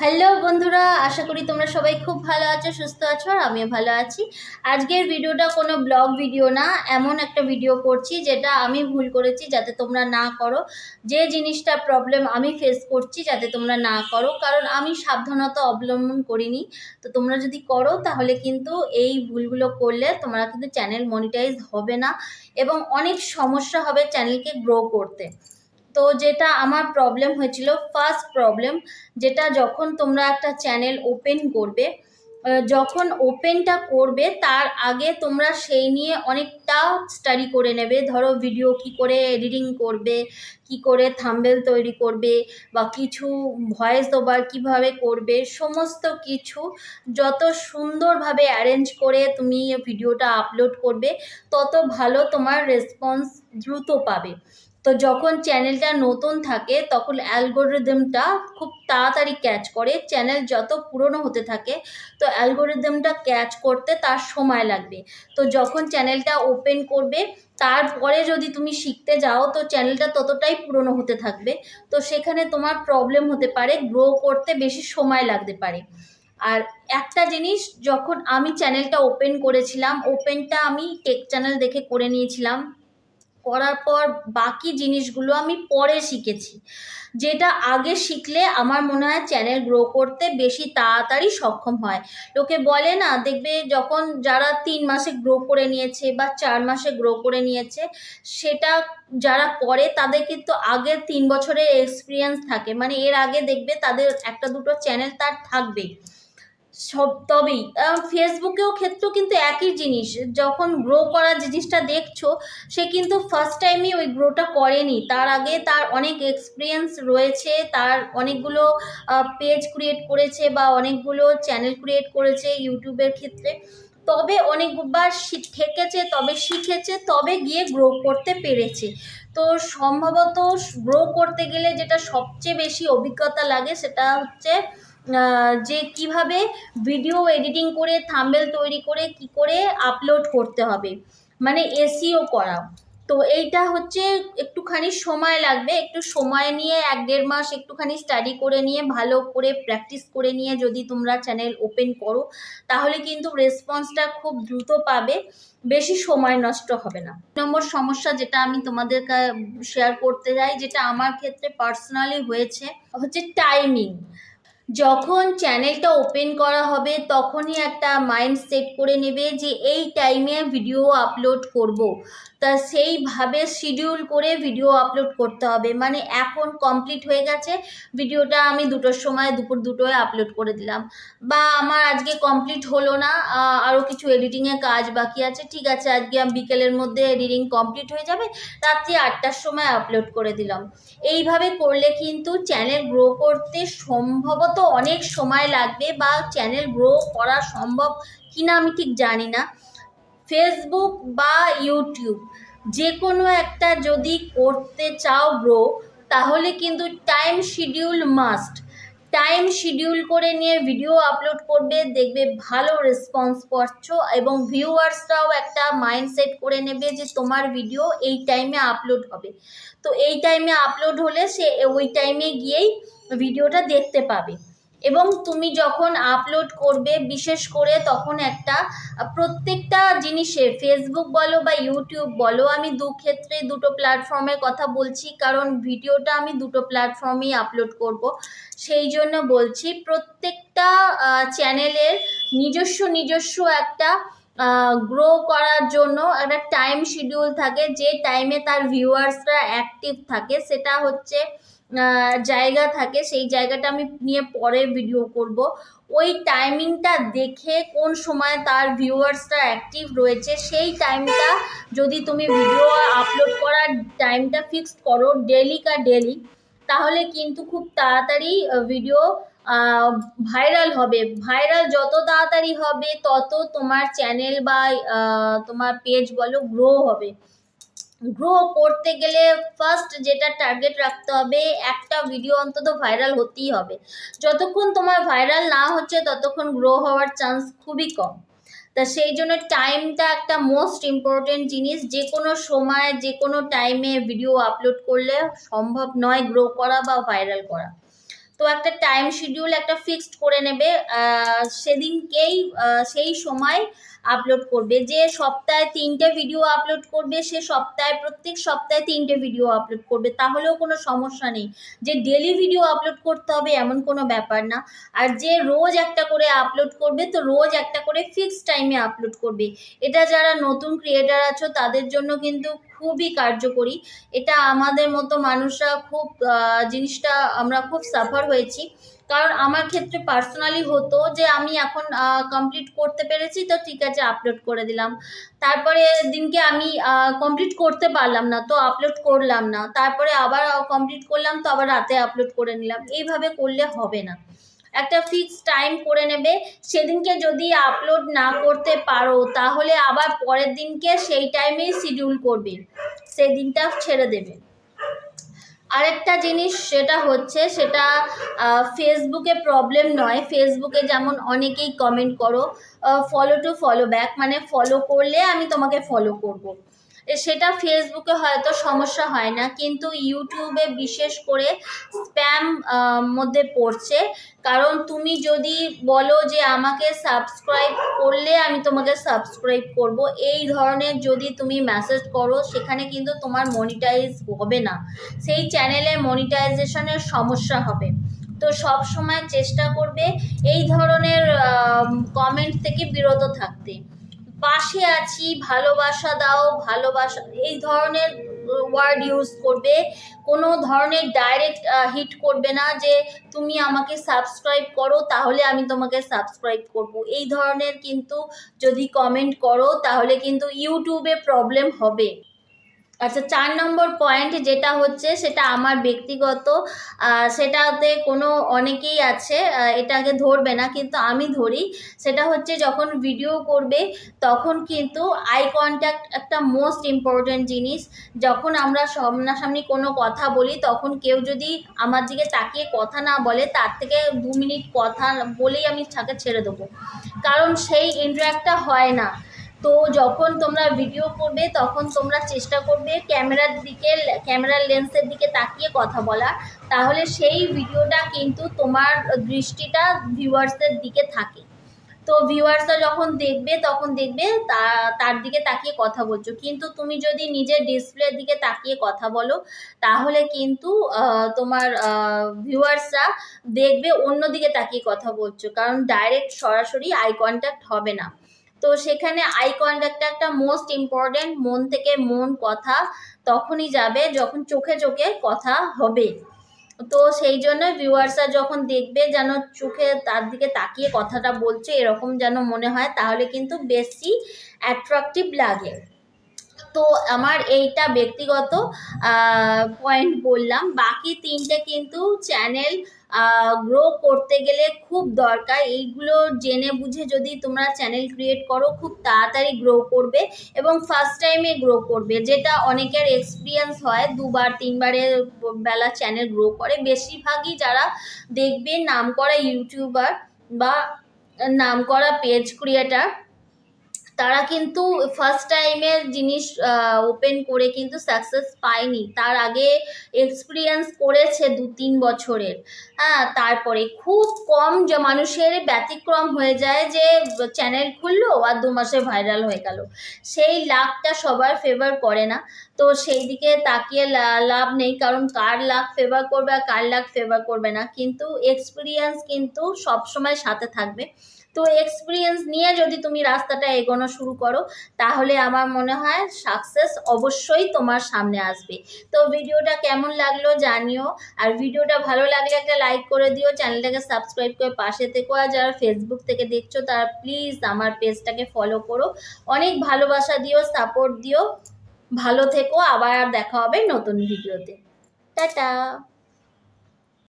Hello বন্ধুরা, আশা করি তোমরা সবাই খুব ভালো আছো, সুস্থ আছো আর আমিও ভালো আছি। আজকের ভিডিওটা কোনো ব্লগ ভিডিও না, এমন একটা ভিডিও করছি যেটা আমি ভুল করেছি যাতে তোমরা না করো। যে জিনিসটা প্রবলেম আমি ফেস করছি যাতে তোমরা না করো, কারণ আমি সাবধানতা অবলম্বন করিনি। তো তোমরা যদি করো তাহলে কিন্তু এই ভুলগুলো করলে তোমরা কিন্তু চ্যানেল মনিটাইজ হবে না এবং অনেক সমস্যা হবে চ্যানেলকে গ্রো করতে। তো যেটা আমার প্রবলেম হয়েছিল ফার্স্ট প্রবলেম যেটা যখন তোমরা একটা চ্যানেল ওপেন করবে যখন ওপেনটা করবে, তার আগে তোমরা সেই নিয়ে অনেকটা স্টাডি করে নেবে। ধরো ভিডিও কি করে এডিটিং করবে, কি করে থাম্বেল তৈরি করবে, বা কিছু ভয়েস ওভার কীভাবে করবে, সমস্ত কিছু যত সুন্দরভাবে অ্যারেঞ্জ করে তুমি ভিডিওটা আপলোড করবে, তত ভালো তোমার রেসপন্স দ্রুত পাবে। তো যখন চ্যানেলটা নতুন থাকে, তখন অ্যালগোরিদমটা খুব তাড়াতাড়ি ক্যাচ করে। চ্যানেল যত পুরনো হতে থাকে, তো অ্যালগোরিদমটা ক্যাচ করতে তার সময় লাগবে। তো যখন চ্যানেলটা ওপেন করবে, তারপরে যদি তুমি শিখতে যাও, তো চ্যানেলটা ততটাই পুরনো হতে থাকবে। তো সেখানে তোমার প্রবলেম হতে পারে গ্রো করতে বেশি সময় লাগতে পারে। আর একটা জিনিস, যখন আমি চ্যানেলটা ওপেন করেছিলাম ওপেনটা আমি টেক চ্যানেল দেখে করে নিয়েছিলাম। করার পর বাকি জিনিসগুলো আমি পরে শিখেছি। যেটা আগে শিখলে আমার মনে হয় চ্যানেল গ্রো করতে বেশি তাড়াতাড়ি সক্ষম হয়। লোকে বলে না, দেখবে যখন যারা তিন মাসে গ্রো করে নিয়েছে বা চার মাসে গ্রো করে নিয়েছে, সেটা যারা করে তাদের কিন্তু আগের তিন বছরের এক্সপিরিয়েন্স থাকে। মানে এর আগে দেখবে তাদের একটা দুটো চ্যানেল তার থাকবেই। সব তবেই। ফেসবুকেও ক্ষেত্রেও কিন্তু একই জিনিস, যখন গ্রো করার জিনিসটা দেখছ, সে কিন্তু ফার্স্ট টাইমই ওই গ্রোটা করেনি। তার আগে তার অনেক এক্সপিরিয়েন্স রয়েছে, তার অনেকগুলো পেজ ক্রিয়েট করেছে বা অনেকগুলো চ্যানেল ক্রিয়েট করেছে ইউটিউবের ক্ষেত্রে। তবে অনেকবার থেকেছে, তবে শিখেছে, তবে গিয়ে গ্রো করতে পেরেছে। তো সম্ভবত গ্রো করতে গেলে যেটা সবচেয়ে বেশি অভিজ্ঞতা লাগে সেটা হচ্ছে যে কীভাবে ভিডিও এডিটিং করে থাম্বেল তৈরি করে, কি করে আপলোড করতে হবে। মানে এসিও করা। তো এইটা হচ্ছে একটুখানি সময় লাগবে। একটু সময় নিয়ে এক দেড় মাস একটুখানি স্টাডি করে নিয়ে, ভালো করে প্র্যাকটিস করে নিয়ে যদি তোমরা চ্যানেল ওপেন করো, তাহলে কিন্তু রেসপন্সটা খুব দ্রুত পাবে। বেশি সময় নষ্ট হবে না। নম্বর সমস্যা যেটা আমি তোমাদের শেয়ার করতে যাই, যেটা আমার ক্ষেত্রে পার্সোনালি হয়েছে, হচ্ছে টাইমিং যখন চ্যানেলটা ওপেন করা হবে, তখনই একটা মাইন্ড সেট করে নেবে যে এই টাইমে ভিডিও আপলোড করব। তা সেইভাবে শিডিউল করে ভিডিও আপলোড করতে হবে। মানে এখন কমপ্লিট হয়ে গেছে ভিডিওটা আমি দুটোর সময়, দুপুর দুটোয় আপলোড করে দিলাম। বা আমার আজকে কমপ্লিট হলো না আরও কিছু এডিটিংয়ের কাজ বাকি আছে, ঠিক আছে, আজকে আমি বিকেলের মধ্যে এডিটিং কমপ্লিট হয়ে যাবে, রাত্রি আটটার সময় আপলোড করে দিলাম। এইভাবে করলে কিন্তু চ্যানেল গ্রো করতে সম্ভবত অনেক সময় লাগবে বা চ্যানেল গ্রো করা সম্ভব কিনা আমি ঠিক জানি না। ফেসবুক বা ইউটিউব যে কোনো একটা যদি করতে চাও গ্রো তাহলে কিন্তু time schedule must time schedule করে নিয়ে ভিডিও আপলোড করবে, দেখবে ভালো রেসপন্স পাচ্ছ এবং ভিউয়ার্সরাও একটা মাইন্ডসেট করে নেবে যে তোমার ভিডিও এই টাইমে আপলোড হবে। তো এই টাইমে আপলোড হলে সে ওই টাইমে গিয়েই ভিডিওটা দেখতে পাবে। এবং তুমি যখন আপলোড করবে, বিশেষ করে তখন একটা, প্রত্যেকটা জিনিসে ফেসবুক বলো বা ইউটিউব বলো, আমি দু ক্ষেত্রে দুটো প্ল্যাটফর্মের কথা বলছি, কারণ ভিডিওটা আমি দুটো প্ল্যাটফর্মেই আপলোড করব। সেই জন্য বলছি, প্রত্যেকটা চ্যানেলের নিজস্ব নিজস্ব একটা গ্রো করার জন্য একটা টাইম শিডিউল থাকে, যে টাইমে তার ভিউয়ার্সরা অ্যাক্টিভ থাকে, সেটা হচ্ছে জায়গা থাকে, সেই জায়গাটা আমি নিয়ে পরে ভিডিও করব। ওই টাইমিংটা দেখে কোন সময় তার ভিউয়ার্সটা অ্যাক্টিভ রয়েছে, সেই টাইমটা যদি তুমি ভিডিও আপলোড করার টাইমটা ফিক্সড করো ডেলি কা ডেলি তাহলে কিন্তু খুব তাড়াতাড়ি ভিডিও ভাইরাল হবে। ভাইরাল যত তাড়াতাড়ি হবে, তত তোমার চ্যানেল বা তোমার পেজ বলো গ্রো হবে। গ্রো করতে গেলে ফার্স্ট যেটা টার্গেট রাখতে হবে, একটা ভিডিও অন্তত ভাইরাল হতেই হবে। যতক্ষণ তোমার ভাইরাল না হচ্ছে, ততক্ষণ গ্রো হওয়ার চান্স খুবই কম। তা সেই জন্য টাইমটা একটা মোস্ট ইম্পর্টেন্ট জিনিস। যে কোনো সময় যে কোনো টাইমে ভিডিও আপলোড করলে সম্ভব নয় গ্রো করা বা ভাইরাল করা। তো একটা টাইম শিডিউল একটা ফিক্সড করে নেবে সেদিনকেই সেই সময় আপলোড করবে। যে সপ্তাহে তিনটে ভিডিও আপলোড করবে, সে সপ্তাহে, প্রত্যেক সপ্তাহে তিনটে ভিডিও আপলোড করবে। তাহলেও কোনো সমস্যা নেই। যে ডেলি ভিডিও আপলোড করতে হবে এমন কোনো ব্যাপার না। আর যে রোজ একটা করে আপলোড করবে, তো রোজ একটা করে ফিক্সড টাইমে আপলোড করবে। এটা যারা নতুন ক্রিয়েটার আছো, তাদের জন্য কিন্তু খুবই কার্যকরী। এটা আমাদের মতো মানুষরা খুব জিনিসটা আমরা খুব সাফার হয়েছি। কারণ আমার ক্ষেত্রে পার্সোনালি হতো যে আমি এখন কমপ্লিট করতে পেরেছি, তো ঠিক আছে আপলোড করে দিলাম। তারপরে দিনকে আমি কমপ্লিট করতে পারলাম না, তো আপলোড করলাম না। তারপরে আবার কমপ্লিট করলাম, তো আবার রাতে আপলোড করে নিলাম। এইভাবে করলে হবে না। একটা ফিক্স টাইম করে নেবে। সেদিনকে যদি আপলোড না করতে পারো, তাহলে আবার পরের দিনকে সেই টাইমেই শিডিউল করবে। সেই দিনটা ছেড়ে দেবে। আরেকটা জিনিস সেটা হচ্ছে, সেটা ফেসবুকে প্রবলেম নয় ফেসবুকে যেমন অনেকেই কমেন্ট করো ফলো টু ফলো ব্যাক মানে ফলো করলে আমি তোমাকে ফলো করব। সেটা ফেসবুকে হয়তো সমস্যা হয় না, কিন্তু ইউটিউবে বিশেষ করে স্প্যাম মধ্যে পড়ছে। কারণ তুমি যদি বলো যে আমাকে সাবস্ক্রাইব করলে আমি তোমাকে সাবস্ক্রাইব করব, এই ধরনের যদি তুমি মেসেজ করো, সেখানে কিন্তু তোমার মনিটাইজ হবে না। সেই চ্যানেলে মনিটাইজেশনের সমস্যা হবে। তো সব সময় চেষ্টা করবে এই ধরনের কমেন্ট থেকে বিরত থাকতে। পাশে আছি, ভালোবাসা দাও, ভালোবাসা, এই ধরনের ওয়ার্ড ইউজ করবে, কোনো ধরনের ডাইরেক্ট হিট করবে না যে তুমি আমাকে সাবস্ক্রাইব করো, তাহলে আমি তোমাকে সাবস্ক্রাইব করব। এই ধরনের কিন্তু যদি কমেন্ট করো, তাহলে কিন্তু ইউটিউবে প্রবলেম হবে। আচ্ছা চার নম্বর পয়েন্ট যেটা হচ্ছে সেটা আমার ব্যক্তিগত। সেটাতে কোনো অনেকেই আছে এটাকে ধরবে না, কিন্তু আমি ধরি। সেটা হচ্ছে যখন ভিডিও করবে, তখন কিন্তু আই কন্ট্যাক্ট একটা মোস্ট ইম্পর্ট্যান্ট জিনিস। যখন আমরা সামনাসামনি কোনো কথা বলি, তখন কেউ যদি আমার দিকে তাকিয়ে কথা না বলে, তার থেকে দু মিনিট কথা বলেই আমি তাকে ছেড়ে দেবো। কারণ সেই ইন্টারাক্টটা হয় না। তো যখন তোমরা ভিডিও করবে, তখন তোমরা চেষ্টা করবে ক্যামেরার দিকে, ক্যামেরার লেন্সের দিকে তাকিয়ে কথা বলা। তাহলে সেই ভিডিওটা কিন্তু তোমার দৃষ্টিটা ভিউয়ার্সের দিকে থাকে। তো ভিউয়ার্সরা যখন দেখবে, তখন দেখবে তার দিকে তাকিয়ে কথা বলছো। কিন্তু তুমি যদি নিজের ডিসপ্লের দিকে তাকিয়ে কথা বলো, তাহলে কিন্তু তোমার ভিউয়ার্সরা দেখবে অন্য দিকে তাকিয়ে কথা বলছো। কারণ ডাইরেক্ট সরাসরি আই কন্ট্যাক্ট হবে না। তো সেখানে আই কন্ট্যাক্টটা একটা মোস্ট ইম্পর্টেন্ট মন থেকে মন কথা তখনই যাবে যখন চোখে চোখে কথা হবে। তো সেই জন্য ভিউয়ার্সরা যখন দেখবে যেন চোখে তার দিকে তাকিয়ে কথাটা বলছে, এরকম যেন মনে হয়, তাহলে কিন্তু বেশি অ্যাট্রাকটিভ লাগে। তো আমার এইটা ব্যক্তিগত পয়েন্ট বললাম। বাকি তিনটে কিন্তু চ্যানেল গ্রো করতে গেলে খুব দরকার। এইগুলো জেনে বুঝে যদি তোমরা চ্যানেল ক্রিয়েট করো, খুব তাড়াতাড়ি গ্রো করবে এবং ফার্স্ট টাইমে গ্রো করবে। যেটা অনেকের এক্সপিরিয়েন্স হয়, দুবার তিনবারের বেলা চ্যানেল গ্রো করে। বেশিরভাগই যারা দেখবে নাম করা ইউটিউবার বা নাম করা পেজ ক্রিয়েটার তারা কিন্তু ফার্স্ট টাইমের জিনিস ওপেন করে কিন্তু সাকসেস পায়নি। তার আগে এক্সপিরিয়েন্স করেছে দু তিন বছরের। হ্যাঁ তারপরে খুব কম যে মানুষের ব্যতিক্রম হয়ে যায় যে চ্যানেল খুললো আর দু মাসে ভাইরাল হয়ে গেল। সেই লাভটা সবার ফেভার করে না। তো সেই দিকে তাকিয়ে লাভ নেই, কারণ কার লাভ ফেভার করবে আর কার লাভ ফেভার করবে না। কিন্তু এক্সপিরিয়েন্স কিন্তু সবসময় সাথে থাকবে। তো এক্সপিরিয়েন্স নিয়ে যদি তুমি রাস্তাটা এগোনো শুরু করো, তাহলে আমার মনে হয় সাকসেস অবশ্যই তোমার সামনে আসবে। তো ভিডিওটা কেমন লাগল জানিও, আর ভিডিওটা ভালো লাগলে একটা লাইক করে দিও, চ্যানেলটাকে সাবস্ক্রাইব করে পাশে থেকো, আর যারা ফেসবুক থেকে দেখছ তারা প্লিজ আমার পেজটাকে ফলো করো। অনেক ভালোবাসা দিও সাপোর্ট দিও। ভালো থেকো, আবার দেখা হবে নতুন ভিডিওতে টাটা!